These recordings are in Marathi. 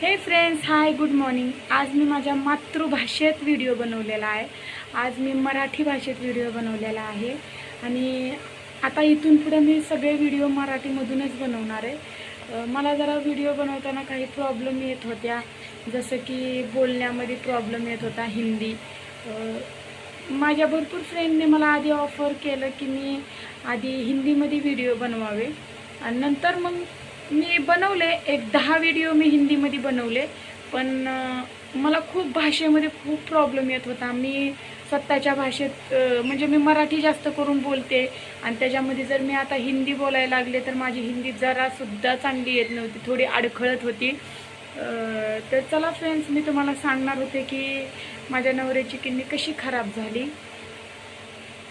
हे फ्रेंड्स हाय गुड मॉर्निंग आज मी माझ्या मातृभाषेत व्हिडिओ बनवलेला आहे. आज मी मराठी भाषेत व्हिडिओ बनवलेला आहे. आणि आता इथून पुढे मी सगळे व्हिडिओ मराठीमधूनच बनवणार आहे. मला जरा व्हिडिओ बनवताना काही प्रॉब्लेम येत होत्या. जसं की बोलण्यामध्ये प्रॉब्लेम येत होता हिंदी. माझ्या भरपूर फ्रेंडने मला आधी ऑफर केलं की मी आधी हिंदीमध्ये व्हिडिओ बनवावे. आणि नंतर मग मी बनवले एक दहा व्हिडिओ मी हिंदीमध्ये बनवले पण मला खूप भाषेमध्ये खूप प्रॉब्लेम येत होता. मी स्वतःच्या भाषेत म्हणजे मी मराठी जास्त करून बोलते आणि त्याच्यामध्ये जर मी आता हिंदी बोलायला लागले तर माझी हिंदी जरासुद्धा चांगली येत नव्हती थोडी अडखळत होती. तर चला फ्रेंड्स मी तुम्हाला सांगणार होते की माझ्या नवऱ्याची किडनी कशी खराब झाली.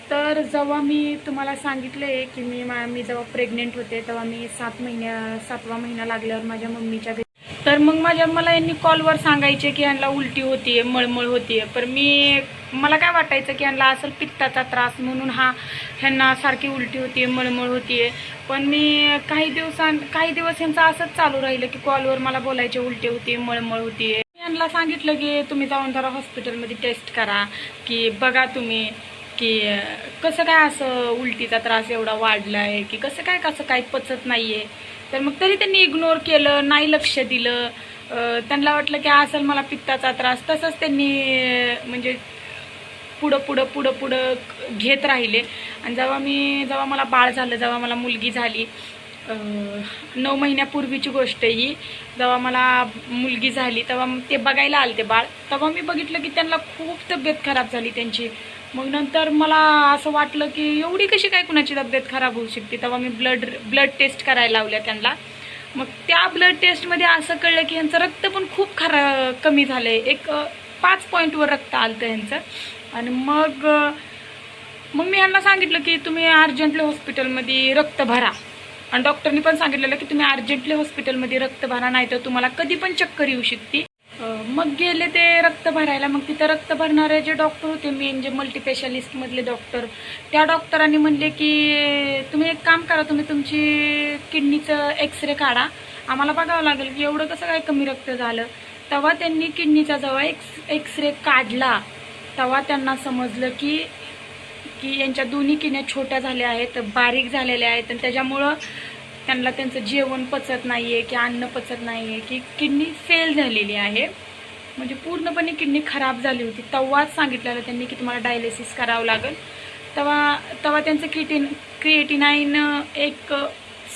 तर जेव्हा मी तुम्हाला सांगितलं आहे की मी मा मी जेव्हा प्रेग्नेंट होते तेव्हा मी सात महिन्या सातवा महिना लागल्यावर माझ्या मम्मीच्या घरी तर मग माझ्या मला यांनी कॉलवर सांगायचे की यांना उलटी होतीये मळमळ होतीये. पण मी मला काय वाटायचं की यांना असेल पित्ताचा त्रास म्हणून हा ह्यांना सारखी उलटी होतीये मळमळ होतीये. पण मी काही दिवसां काही दिवस यांचं असंच चालू राहिलं की कॉलवर मला बोलायचे उलटी होती मळमळ होतीये. यांना सांगितलं की तुम्ही जाऊन जरा हॉस्पिटलमध्ये टेस्ट करा की बघा तुम्ही की कसं काय असं उलटीचा त्रास एवढा वाढला आहे की कसं काय कसं काय पचत नाही आहे तर मग तरी त्यांनी इग्नोर केलं नाही लक्ष दिलं. त्यांना वाटलं की असेल मला पित्ताचा त्रास. तसंच त्यांनी म्हणजे पुढं पुढं पुढं पुढं घेत राहिले. आणि जेव्हा मी जेव्हा मला बाळ झालं जेव्हा मला मुलगी झाली नऊ महिन्यापूर्वीची गोष्ट ही. जेव्हा मला मुलगी झाली तेव्हा ते बघायला आले ते बाळ. तेव्हा मी बघितलं की त्यांना खूप तब्येत खराब झाली त्यांची. मग नंतर मला असं वाटलं की एवढी कशी काय कुणाची तब्येत खराब होऊ शकते? तेव्हा मी ब्लड ब्लड टेस्ट करायला लावल्या त्यांना. मग त्या ब्लड टेस्टमध्ये असं कळलं की ह्यांचं रक्त पण खूप खरा कमी झालं आहे एक पाच पॉईंटवर रक्त आलं ह्यांचं. आणि मग मग मी ह्यांना सांगितलं की तुम्ही अर्जंटली हॉस्पिटलमध्ये रक्त भरा. आणि डॉक्टरनी पण सांगितलेलं की तुम्ही अर्जंटली हॉस्पिटलमध्ये रक्त भरा नाही तर तुम्हाला कधी पण चक्कर येऊ शकते. मग गेले ते रक्त भरायला. मग तिथं रक्त भरणारे जे डॉक्टर होते मेन जे मल्टीपेशालिस्टमधले डॉक्टर त्या डॉक्टरांनी म्हणले की तुम्ही एक काम करा तुम्ही तुमची किडनीचं एक्सरे काढा. आम्हाला बघावं लागेल की एवढं कसं काय कमी रक्त झालं. तेव्हा त्यांनी किडनीचा जवळ एक्स एक्सरे काढला तेव्हा त्यांना समजलं की की यांच्या दोन्ही किडन्या छोट्या झाल्या आहेत बारीक झालेल्या आहेत. आणि त्याच्यामुळं त्यांना त्यांचं जेवण पचत नाही आहे की अन्न पचत नाही आहे की किडनी फेल झालेली आहे. म्हणजे पूर्णपणे किडनी खराब झाली होती. तेव्हाच सांगितलेलं त्यांनी की तुम्हाला डायलिसिस करावं लागेल. तेव्हा तेव्हा त्यांचं क्रिएटिन क्रिएटिनाईन एक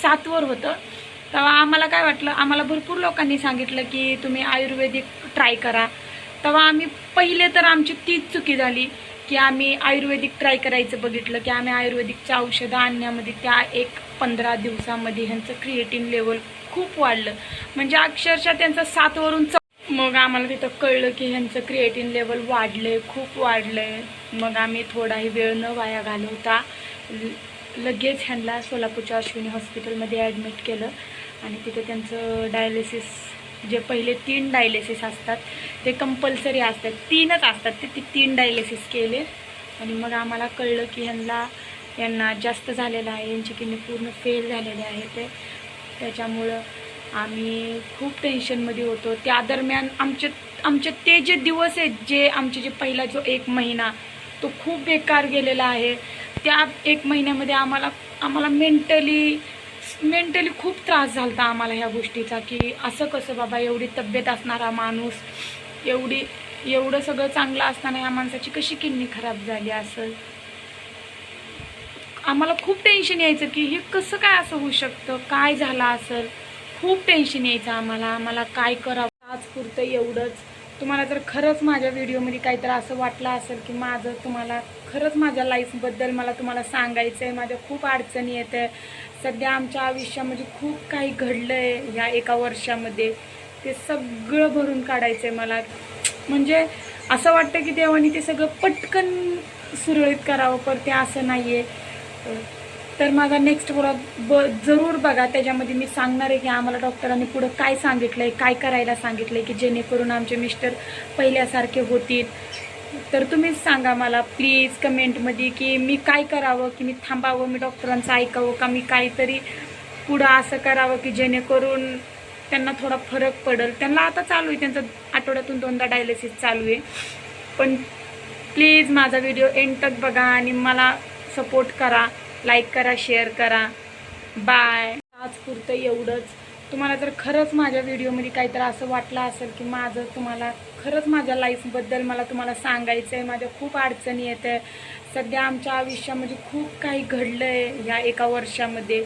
सातवर होतं. तेव्हा आम्हाला काय वाटलं आम्हाला भरपूर लोकांनी सांगितलं की तुम्ही आयुर्वेदिक ट्राय करा. तेव्हा आम्ही पहिले तर आमची तीच चुकी झाली की आम्ही आयुर्वेदिक ट्राय करायचं बघितलं की आम्ही आयुर्वेदिकच्या औषधं आणण्यामध्ये त्या एक पंधरा दिवसामध्ये ह्यांचं क्रिएटिन लेवल खूप वाढलं. म्हणजे अक्षरशः त्यांचं सातवरून मग आम्हाला तिथं कळलं की ह्यांचं क्रिएटिन लेवल वाढलंय खूप वाढलंय. मग आम्ही थोडाही वेळ न वाया घालवता लगेच ह्यांना सोलापूरच्या अश्विनी हॉस्पिटलमध्ये ॲडमिट केलं. आणि तिथे त्यांचं डायलिसिस जे पहिले तीन डायलिसिस असतात ते कंपल्सरी असतात. तीनच असतात. ते ती तीन डायलिसिस केले. आणि मग आम्हाला कळलं की ह्यांना यांना जास्त झालेलं आहे. यांची किडनी पूर्ण फेल झालेले आहे ते. त्याच्यामुळं आम्ही खूप टेन्शनमध्ये होतो. त्या दरम्यान आमचे आमचे ते जे दिवस आहेत जे आमचे जे पहिला जो एक महिना तो खूप बेकार गेलेला आहे. त्या एक महिन्यामध्ये आम्हाला आम्हाला मेंटली मेंटली खूप त्रास झाला होता आम्हाला ह्या गोष्टीचा की असं कसं बाबा एवढी तब्येत असणारा माणूस एवढी एवढं सगळं चांगलं असताना ह्या माणसाची कशी किडनी खराब झाली असं आम्हाला खूप टेन्शन यायचं की हे कसं काय असं होऊ शकतं? काय झालं असेल? खूप टेन्शन यायचं आम्हाला. आम्हाला काय करावं? आज पुरतं एवढंच. तुम्हाला जर खरंच माझ्या व्हिडिओमध्ये काहीतरी असं वाटलं असेल की माझं तुम्हाला खरंच माझ्या लाईफबद्दल मला तुम्हाला सांगायचं आहे माझ्या खूप अडचणी येत आहे सध्या आमच्या आयुष्यामध्ये खूप काही घडलं आहे ह्या एका वर्षामध्ये. ते सगळं भरून काढायचं आहे मला. म्हणजे असं वाटतं की देवाने ते सगळं पटकन सुरळीत करावं पण ते असं नाही आहे तर माझा नेक्स्ट ब्लॉग ब जरूर बघा. त्याच्यामध्ये मी सांगणार आहे की आम्हाला डॉक्टरांनी पुढं काय सांगितलं आहे काय करायला सांगितलं आहे की जेणेकरून आमचे मिस्टर पहिल्यासारखे होतील. तर तुम्हीच सांगा मला प्लीज कमेंटमध्ये की मी काय करावं की मी थांबावं मी डॉक्टरांचं ऐकावं का? मी काहीतरी पुढं असं करावं की जेणेकरून त्यांना थोडा फरक पडेल. त्यांना आता चालू आहे त्यांचं आठवड्यातून दोनदा डायलिसिस चालू आहे. पण प्लीज माझा व्हिडिओ एंड तक बघा आणि मला सपोर्ट करा. लाईक करा शेअर करा. बाय आज पुरतं एवढंच. तुम्हाला जर खरंच माझ्या व्हिडिओमध्ये काहीतरी असं वाटलं असेल की माझं तुम्हाला खरंच माझ्या लाईफबद्दल मला तुम्हाला सांगायचं आहे माझ्या खूप अडचणी येत आहे सध्या आमच्या आयुष्यामध्ये खूप काही घडलं आहे ह्या एका वर्षामध्ये.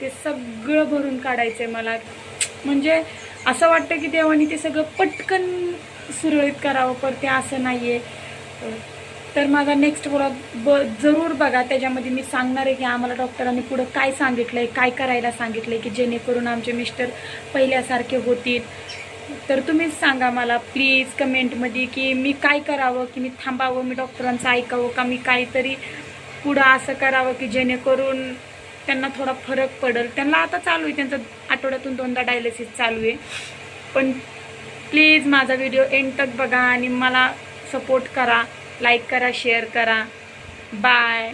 ते सगळं भरून काढायचं आहे मला. म्हणजे असं वाटतं की देवाने ते सगळं पटकन सुरळीत करावं पण ते असं नाही आहे तर माझा नेक्स्ट ब्लॉग ब जरूर बघा. त्याच्यामध्ये मी सांगणार आहे की आम्हाला डॉक्टरांनी पुढं काय सांगितलं आहे काय करायला सांगितलं आहे की जेणेकरून आमचे मिस्टर पहिल्यासारखे होतील. तर तुम्हीच सांगा मला प्लीज कमेंटमध्ये की मी काय करावं की मी थांबावं मी डॉक्टरांचं ऐकावं का? मी काहीतरी पुढं असं करावं की जेणेकरून त्यांना थोडा फरक पडेल. त्यांना आता चालू आहे त्यांचं आठवड्यातून दोनदा डायलिसिस चालू आहे. पण प्लीज माझा व्हिडिओ एंड तक बघा आणि मला सपोर्ट करा. लाईक करा शेअर करा. बाय.